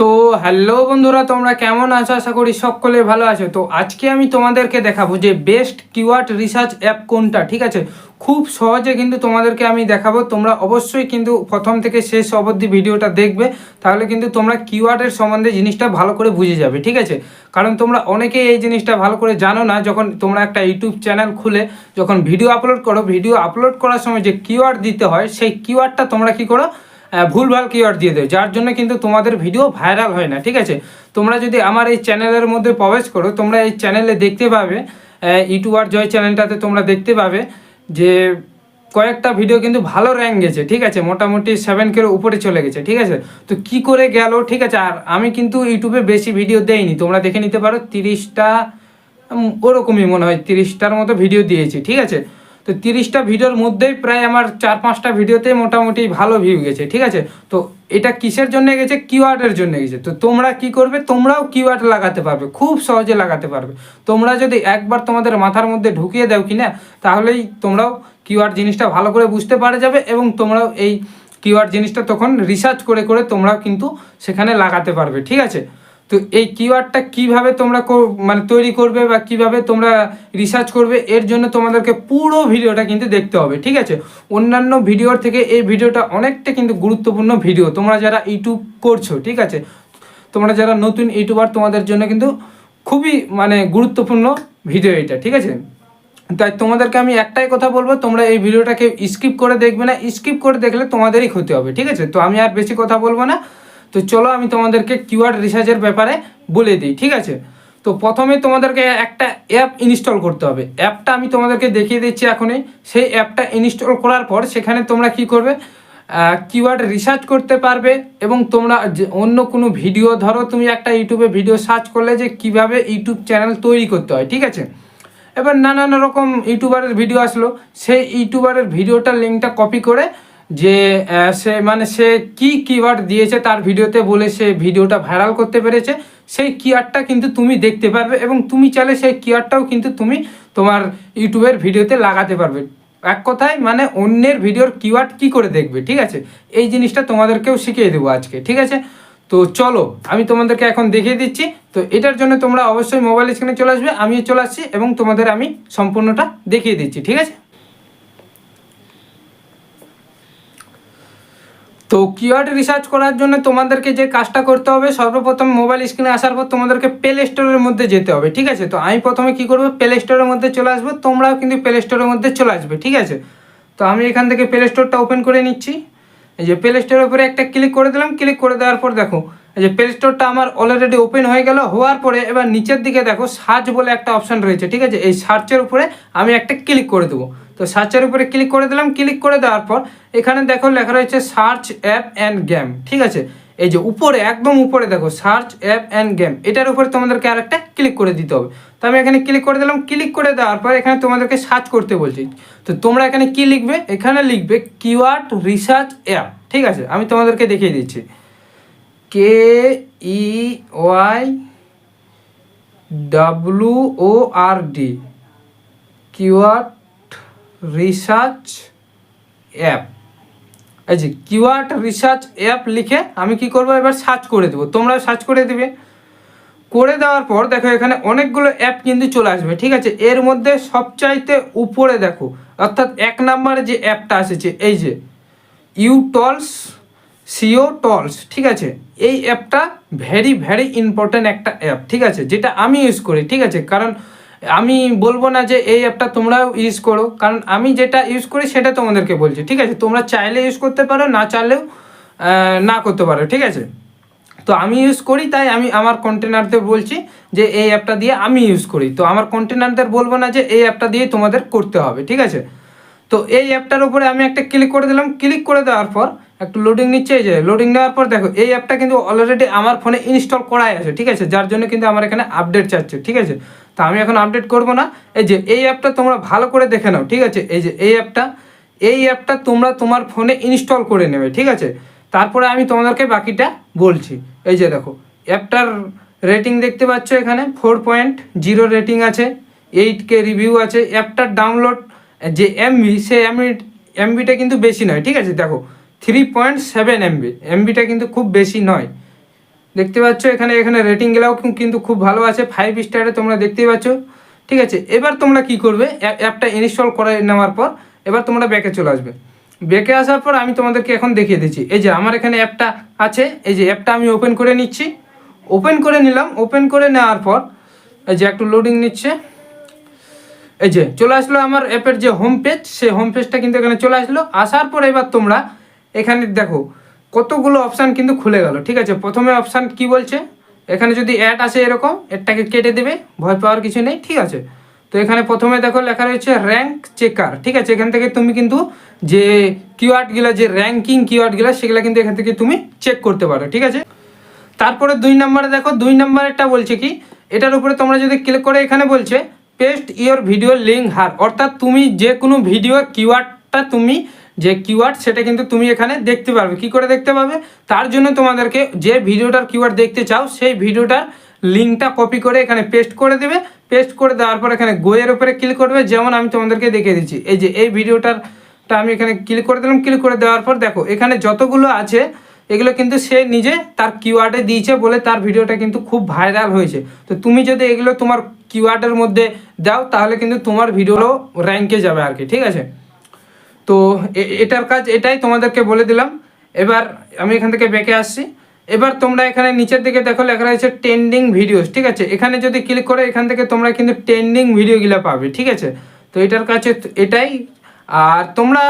তো হ্যালো বন্ধুরা, তোমরা কেমন আছো? আশা করি সকলে ভালো আছো। তো আজকে আমি তোমাদেরকে দেখাবো যে বেস্ট কিওয়ার্ড রিসার্চ অ্যাপ কোনটা, ঠিক আছে? খুব সহজে কিন্তু তোমাদেরকে আমি দেখাবো। তোমরা অবশ্যই কিন্তু প্রথম থেকে শেষ অবধি ভিডিওটা দেখবে, তাহলে কিন্তু তোমরা কিওয়ার্ডের সম্বন্ধে জিনিসটা ভালো করে বুঝে যাবে, ঠিক আছে? কারণ তোমরা অনেকেই এই জিনিসটা ভালো করে জানো না, যখন তোমরা একটা ইউটিউব চ্যানেল খুলে, যখন ভিডিও আপলোড করো ভিডিও আপলোড করার সময় যে কিওয়ার্ড দিতে হয়, সেই কিওয়ার্ডটা তোমরা কি করো? ভুলভাল কিওয়ার্ড দিয়ে দেয়, যার জন্য কিন্তু তোমাদের ভিডিও ভাইরাল হয় না, ঠিক আছে? তোমরা যদি আমার এই চ্যানেলের মধ্যে প্রবেশ করো, তোমরা এই চ্যানেলে দেখতে পাবে ইউটিউবার জয় চ্যানেলটাতে তোমরা দেখতে পাবে যে কয়েকটা ভিডিও কিন্তু ভালো র্যাঙ্ক গেছে, ঠিক আছে? মোটামুটি সেভেন কের উপরে চলে গেছে, ঠিক আছে? তো কি করে গেল, ঠিক আছে? আর আমি কিন্তু ইউটিউবে বেশি ভিডিও দেইনি, তোমরা দেখে নিতে পারো, তিরিশটা ওরকমই মনে হয়, তিরিশটার মতো ভিডিও দিয়েছি, ঠিক আছে? তো তিরিশটা ভিডিওর মধ্যেই প্রায় আমার চার পাঁচটা ভিডিওতে মোটামুটি ভালো ভিউ গেছে, ঠিক আছে? তো এটা কিসের জন্য গেছে? কিওয়ার্ডের জন্য গেছে। তো তোমরা কি করবে? তোমরাও কিওয়ার্ড লাগাতে পারবে, খুব সহজে লাগাতে পারবে। তোমরা যদি একবার তোমাদের মাথার মধ্যে ঢুকিয়ে দাও কি না তাহলেই তোমরাও কিওয়ার্ড জিনিসটা ভালো করে বুঝতে পারা যাবে এবং তোমরাও এই কিওয়ার্ড জিনিসটা তখন রিসার্চ করে করে তোমরাও কিন্তু সেখানে লাগাতে পারবে, ঠিক আছে? তো এই কিওয়ার্ডটা কীভাবে তোমরা মানে তৈরি করবে বা কীভাবে তোমরা রিসার্চ করবে, এর জন্য তোমাদেরকে পুরো ভিডিওটা কিন্তু দেখতে হবে, ঠিক আছে? অন্যান্য ভিডিওর থেকে এই ভিডিওটা অনেকটা কিন্তু গুরুত্বপূর্ণ ভিডিও তোমরা যারা ইউটিউব করছ, ঠিক আছে? তোমরা যারা নতুন ইউটিউবার তোমাদের জন্য কিন্তু খুবই মানে গুরুত্বপূর্ণ ভিডিও এটা, ঠিক আছে? তাই তোমাদেরকে আমি একটাই কথা বলব, তোমরা এই ভিডিওটাকে স্কিপ করে দেখবে না। স্কিপ করে দেখলে তোমাদেরই ক্ষতি হবে, ঠিক আছে? তো আমি আর বেশি কথা বলব না। তো চলো আমি তোমাদেরকে কিওয়ার্ড রিসার্চের ব্যাপারে বলে দিই, ঠিক আছে? তো প্রথমে তোমাদেরকে একটা অ্যাপ ইনস্টল করতে হবে। অ্যাপটা আমি তোমাদেরকে দেখিয়ে দিচ্ছি এখনই। সেই অ্যাপটা ইনস্টল করার পর সেখানে তোমরা কি করবে? কিওয়ার্ড রিসার্চ করতে পারবে এবং তোমরা অন্য কোনো ভিডিও ধরো তুমি একটা ইউটিউবে ভিডিও সার্চ করলে যে কীভাবে ইউটিউব চ্যানেল তৈরি করতে হয়, ঠিক আছে? এবার নানান রকম ইউটিউবারের ভিডিও আসলো। সেই ইউটিউবারের ভিডিওটার লিঙ্কটা কপি করে যে সে মানে সে কি কিওয়ার্ড দিয়েছে তার ভিডিওতে বলে সে ভিডিওটা ভাইরাল করতে পেরেছে, সেই কিওয়ার্ডটা কিন্তু তুমি দেখতে পারবে এবং তুমি চাইলে সেই কিওয়ার্ডটাও কিন্তু তুমি তোমার ইউটিউবের ভিডিওতে লাগাতে পারবে। এক কথায় মানে অন্যের ভিডিওর কিওয়ার্ড কি করে দেখবে, ঠিক আছে? এই জিনিসটা তোমাদেরকেও শিখিয়ে দেবো আজকে, ঠিক আছে? তো চলো, আমি তোমাদেরকে এখন দেখিয়ে দিচ্ছি। তো এটার জন্য তোমরা অবশ্যই মোবাইল স্ক্রিনে চলে আসবে, আমিও চলে আসছি এবং তোমাদের আমি সম্পূর্ণটা দেখিয়ে দিচ্ছি, ঠিক আছে? তো কিওয়ার্ড রিসার্চ করার জন্য তোমাদেরকে যে কাজটা করতে হবে, সর্বপ্রথম মোবাইল স্ক্রিনে আসার পর তোমাদেরকে প্লে স্টোরের মধ্যে যেতে হবে, ঠিক আছে? তো আমি প্রথমে কি করব? প্লে স্টোরের মধ্যে চলে আসব, তোমরাও কিন্তু প্লে স্টোরের মধ্যে চলে আসবে, ঠিক আছে? তো আমি এখান থেকে প্লে স্টোরটা ওপেন করে নিচ্ছি। এই যে প্লে স্টোরের উপরে একটা ক্লিক করে দিলাম ক্লিক করে দেওয়ার পর দেখো, এই যে প্লে স্টোরটা আমার অলরেডি ওপেন হয়ে গেল, হওয়ার পরে এবার নিচের দিকে দেখো সার্চ বলে একটা অপশন রয়েছে, ঠিক আছে? এই সার্চের উপরে আমি একটা ক্লিক করে দেবো। তো সার্চের উপরে ক্লিক করে দিলাম ক্লিক করে দেওয়ার পর এখানে দেখো লেখা রয়েছে সার্চ অ্যাপ অ্যান্ড গেম ঠিক আছে? এই যে উপরে, একদম উপরে দেখো সার্চ অ্যাপ অ্যান্ড গেম এটার উপরে তোমাদেরকে আর একটা ক্লিক করে দিতে হবে। তো আমি এখানে ক্লিক করে দিলাম ক্লিক করে দেওয়ার পর এখানে তোমাদেরকে সার্চ করতে বলছি। তো তোমরা এখানে কি লিখবে? এখানে লিখবে কিওয়ার্ড রিসার্চ অ্যাপ ঠিক আছে? আমি তোমাদেরকে দেখিয়ে দিচ্ছি। K E Y W O R D keyword research app এই যে কিওয়ার্ড রিসার্চ অ্যাপ লিখে আমি কি করব? এবার সার্চ করে দেবো। তোমরা সার্চ করে দিবে। করে দেওয়ার পর দেখো এখানে অনেকগুলো অ্যাপ কিন্তু চলে আসবে, ঠিক আছে? এর মধ্যে সবচাইতে উপরে দেখো, অর্থাৎ এক নম্বরে যে অ্যাপটা এসেছে, এই যে ইউ টলস সিও টলস, ঠিক আছে? এই অ্যাপটা ভেরি ভেরি ইম্পর্ট্যান্ট একটা অ্যাপ, ঠিক আছে? যেটা আমি ইউজ করি, ঠিক আছে? কারণ আমি বলব না যে এই অ্যাপটা তোমরাও ইউজ করো, কারণ আমি যেটা ইউজ করি সেটা তোমাদেরকে বলছি, ঠিক আছে? তোমরা চাইলে ইউজ করতে পারো, না চাইলেও না করতে পারো, ঠিক আছে? তো আমি ইউজ করি, তাই আমি আমার কন্টেনারদের বলছি যে এই অ্যাপটা দিয়ে আমি ইউজ করি। তো আমার কন্টেনারদের বলব না যে এই অ্যাপটা দিয়ে তোমাদের করতে হবে, ঠিক আছে? তো এই অ্যাপটার উপরে আমি একটা ক্লিক করে দিলাম ক্লিক করে দেওয়ার পর একটু লোডিং নিচ্ছে, এই যে লোডিং নেওয়ার পর দেখো, এই অ্যাপটা কিন্তু অলরেডি আমার ফোনে ইনস্টল করাই আছে, ঠিক আছে? যার জন্য কিন্তু আমার এখানে আপডেট চাচ্ছে, ঠিক আছে? তো আমি এখন আপডেট করব না। এই যে এই অ্যাপটা তোমরা ভালো করে দেখে নাও, ঠিক আছে? এই যে এই অ্যাপটা এই অ্যাপটা তোমরা তোমার ফোনে ইনস্টল করে নেবে, ঠিক আছে? তারপরে আমি তোমাদেরকে বাকিটা বলছি। এই যে দেখো অ্যাপটার রেটিং দেখতে পাচ্ছ এখানে ফোর পয়েন্ট জিরো রেটিং আছে এইট কে রিভিউ আছে। অ্যাপটার ডাউনলোড যে এমবি সে এমবি এমবিটা কিন্তু বেশি নয়, ঠিক আছে? দেখো থ্রি পয়েন্ট সেভেন এমবি এমবিটা কিন্তু খুব বেশি নয়। দেখতে পাচ্ছ, এখানে এখানে রেটিংগুলোও কিন্তু খুব ভালো আছে ফাইভ স্টারে তোমরা দেখতেই পাচ্ছ। ঠিক আছে, এবার তোমরা কি করবে? অ্যাপটা ইনস্টল করে নেওয়ার পর, এবার তোমরা ব্যাকে চলে আসবে। ব্যাকে আসার পর আমি তোমাদেরকে এখন দেখিয়ে দিচ্ছি। এই যে, আমার এখানে অ্যাপটা আছে, এই যে অ্যাপটা আমি ওপেন করে নিচ্ছি। ওপেন করে নিলাম ওপেন করে নেওয়ার পর, এই যে একটু লোডিং নিচ্ছে। এই যে, চলে আসলো আমার অ্যাপের যে হোম পেজ সেই হোম পেজটা কিন্তু এখানে চলে আসলো। আসার পর এবার তোমরা এখানে দেখো কতগুলো অপশান কিন্তু খুলে গেল, ঠিক আছে? প্রথমে অপশান কি বলছে? এখানে যদি অ্যাড আসে এরকম, এরটাকে কেটে দেবে, ভয় পাওয়ার কিছু নেই, ঠিক আছে? তো এখানে প্রথমে দেখো লেখা রয়েছে র্যাঙ্ক চেকার ঠিক আছে? এখান থেকে তুমি কিন্তু যে কিওয়ার্ডগুলো যে র্যাঙ্কিং কিওয়ার্ডগুলো সেগুলো কিন্তু এখান থেকে তুমি চেক করতে পারো, ঠিক আছে? তারপরে দুই নম্বরে দেখো, দুই নম্বরেরটা বলছে কি? এটার উপরে তোমরা যদি ক্লিক করে এখানে বলছে paste your video link here, অর্থাৎ তুমি যে কোনো ভিডিও কিওয়ার্ডটা তুমি যে কিওয়ার্ড সেটা কিন্তু তুমি এখানে দেখতে পারবে। কি করে দেখতে পাবে? তার জন্য তোমাদেরকে যে ভিডিওটার কিওয়ার্ড দেখতে চাও, সেই ভিডিওটার লিঙ্কটা কপি করে এখানে পেস্ট করে দেবে। পেস্ট করে দেওয়ার পর এখানে গোয়ের উপরে ক্লিক করবে। যেমন আমি তোমাদেরকে দেখিয়ে দিচ্ছি। এই যে এই ভিডিওটার টা আমি এখানে ক্লিক করে দিলাম। ক্লিক করে দেওয়ার পর দেখো, এখানে যতগুলো আছে, এগুলো কিন্তু সে নিজে তার কিওয়ার্ডে দিয়েছে বলে তার ভিডিওটা কিন্তু খুব ভাইরাল হয়েছে। তো তুমি যদি এগুলো তোমার কিওয়ার্ডের মধ্যে দাও, তাহলে কিন্তু তোমার ভিডিও র্যাঙ্কে যাবে আর কি। ঠিক আছে? তো এটার কাজ এটাই তোমাদেরকে বলে দিলাম। এবার আমি এখান থেকে বেঁকে আসছি। এবার তোমরা এখানে নিচের দিকে দেখো লেখা রয়েছে ট্রেন্ডিং ভিডিওস, ঠিক আছে? এখানে যদি ক্লিক করে এখান থেকে তোমরা কিন্তু ট্রেন্ডিং ভিডিওগুলো পাবে, ঠিক আছে? তো এটার কাছে এটাই। আর তোমরা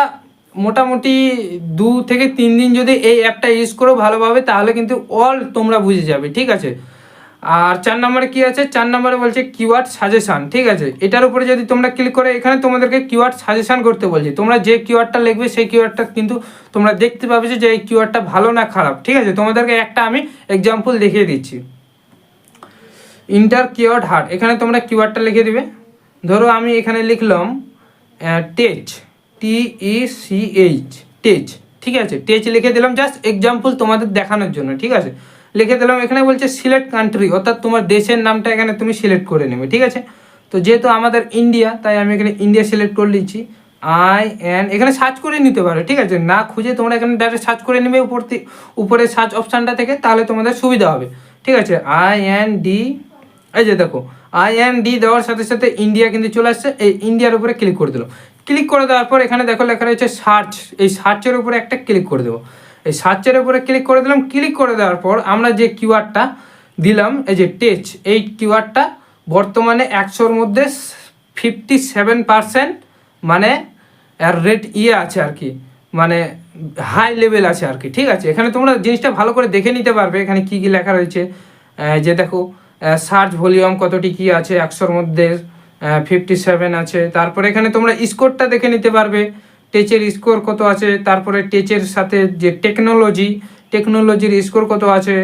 মোটামুটি দু থেকে তিন দিন যদি এই অ্যাপটা ইউজ করো ভালোভাবে, তাহলে কিন্তু অল তোমরা বুঝে যাবে, ঠিক আছে? আর চার নম্বরে কি আছে? চার নম্বরে বলছে কিওয়ার্ড সাজেশান ঠিক আছে? এটার উপরে যদি তোমরা ক্লিক করে, এখানে তোমাদেরকে কিওয়ার্ড সাজেশান করতে বলছে। তোমরা যে কিওয়ার্ডটা লিখবে, সেই কিওয়ার্ডটা কিন্তু তোমরা দেখতে পাবে যে এই কিওয়ার্ডটা ভালো না খারাপ, ঠিক আছে? তোমাদেরকে একটা আমি এক্সাম্পল দেখিয়ে দিচ্ছি। ইন্টার কিওয়ার্ড হার্ড এখানে তোমরা কিওয়ার্ডটা লিখে দিবে। ধরো আমি এখানে লিখলাম tech T E C H tech ঠিক আছে? টেচ লিখে দিলাম জাস্ট এক্সাম্পল তোমাদের দেখানোর জন্য, ঠিক আছে? লিখে দিলাম, এখানে বলছে সিলেক্ট কান্ট্রি অর্থাৎ তোমার দেশের নামটা এখানে তুমি সিলেক্ট করে নেবে, ঠিক আছে? তো যেহেতু আমাদের ইন্ডিয়া তাই আমি এখানে ইন্ডিয়া সিলেক্ট করে নিচ্ছি। আই এন এখানে সার্চ করে নিতে পারো, ঠিক আছে? না খুঁজে তোমরা এখানে ডাইরেক্ট সার্চ করে নেবে উপর উপরে সার্চ অপশানটা থেকে, তাহলে তোমাদের সুবিধা হবে, ঠিক আছে? আই এন ডি এই যে দেখো আই এন ডি দেওয়ার সাথে সাথে ইন্ডিয়া কিন্তু চলে আসছে, এই ইন্ডিয়ার উপরে ক্লিক করে দিলাম। ক্লিক করে দেওয়ার পর এখানে দেখো লেখা রয়েছে সার্চ এই সার্চের উপরে একটা ক্লিক করে দেবো। এই সার্চের উপরে ক্লিক করে দিলাম। ক্লিক করে দেওয়ার পর আমরা যে কিওয়ার্ডটা দিলাম, এই যে টেচ এই কিউআরটা বর্তমানে একশোর মধ্যে ফিফটি সেভেন মানে এর রেট ইয়ে আছে আর কি মানে হাই লেভেল আছে আর কি, ঠিক আছে? এখানে তোমরা জিনিসটা ভালো করে দেখে নিতে পারবে, এখানে কি কি লেখা রয়েছে। যে দেখো সার্চ ভলিউম কতটি কি আছে, একশোর মধ্যে ফিফটি সেভেন আছে। তারপরে এখানে তোমরা স্কোরটা দেখে নিতে পারবে। টেচের স্কোর কত আছে? তারপরে টেচের সাথে যে টেকনোলজি টেকনোলজির স্কোর কত আছে?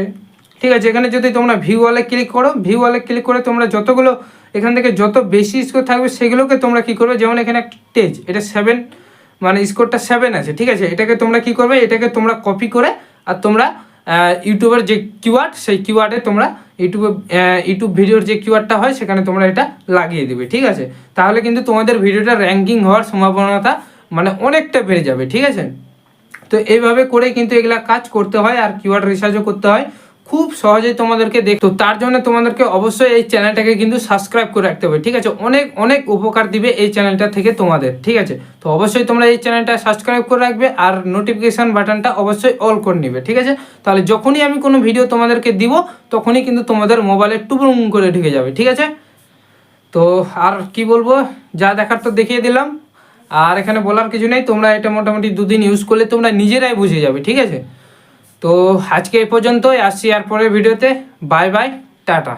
ঠিক আছে, এখানে যদি তোমরা ভিউ ওয়ালে ক্লিক করো ভিউ ওয়ালে ক্লিক করে তোমরা যতগুলো এখান থেকে যত বেশি স্কোর থাকবে, সেগুলোকে তোমরা কি করবে? যেমন এখানে একটা টেজ এটা সেভেন মানে স্কোরটা সেভেন আছে, ঠিক আছে? এটাকে তোমরা কি করবে? এটাকে তোমরা কপি করে আর তোমরা ইউটিউবের যে কিওয়ার্ড সেই কিওয়ার্ডে তোমরা ইউটিউবে ইউটিউব ভিডিওর যে কিওয়ার্ডটা হয়, সেখানে তোমরা এটা লাগিয়ে দিবে, ঠিক আছে? তাহলে কিন্তু তোমাদের ভিডিওটা র্যাঙ্কিং হওয়ার সম্ভাবনাটা মানে অনেকটা বেড়ে যাবে, ঠিক আছে? তো এইভাবে করে কিন্তু এগুলা কাজ করতে হয় আর কিওয়ার্ড রিসার্চও করতে হয়। খুব সহজেই তোমাদেরকে দেখ তো তার জন্য তোমাদেরকে অবশ্যই এই চ্যানেলটাকে কিন্তু সাবস্ক্রাইব করে রাখতে হবে, ঠিক আছে? অনেক অনেক উপকার দিবে এই চ্যানেলটা থেকে তোমাদের, ঠিক আছে? তো অবশ্যই তোমরা এই চ্যানেলটা সাবস্ক্রাইব করে রাখবে আর নোটিফিকেশান বাটনটা অবশ্যই অল করে নিবে, ঠিক আছে? তাহলে যখনই আমি কোনো ভিডিও তোমাদেরকে দিব, তখনই কিন্তু তোমাদের মোবাইলে টুবুং করে ঢুকে যাবে, ঠিক আছে? তো আর কি বলব? যা দেখার তো দেখিয়ে দিলাম। আর এখানে বলার কিছু নেই, তোমরা এটা মোটামুটি দুদিন ইউজ করলে তোমরা নিজেরাই বুঝে যাবে, ঠিক আছে? তো আজকে এই পর্যন্তই, আসছি আর পরের ভিডিওতে বাই বাই টাটা।